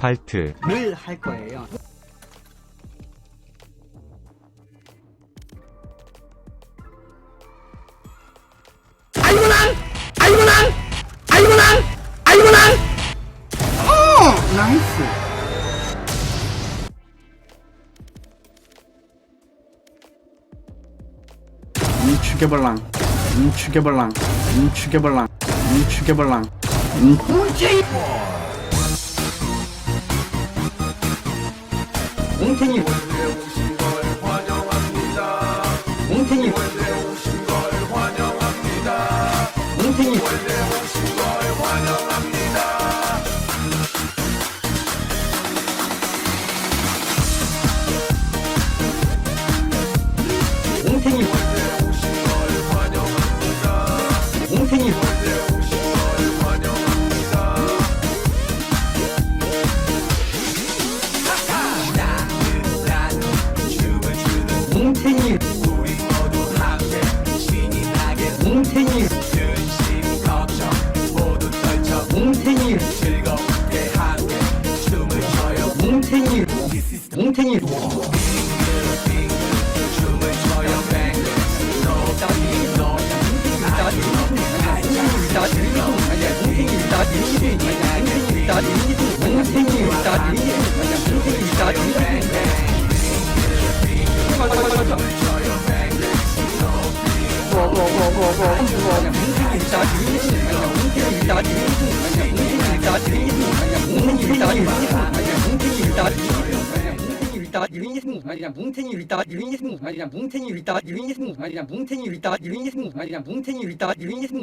아스팔트를 할 거예요. 아이고 난! 아이고 난! 아이고 난! 아이고 난! 어! 나이스! 죽여볼랑 음 죽여볼랑 음 죽여볼랑 음 죽여볼랑 음 꿀잼 형편이 뭉탱이 우리 모두 함께 신이 나게 뭉탱이 근심 걱정 모두 떨쳐 뭉탱이 즐겁게 함께 춤을 춰요 뭉탱이 뭉탱이 빙글 빙글 춤을 춰요 뱅글 노다니 노다니 나지 나지 나지 뭉탱이 나지 뭉탱이 나지 뭉탱이 나지 뭉탱이 나지 뭉탱이 나지 있다가 유인이 승부 말이야 뭉탱이 있다가 유인이 승부 말이야 뭉탱이 있다가 유인이 승부 말이야 뭉탱이 있다가 유인이 승부 말이야 뭉탱이 있다가 유인이 승부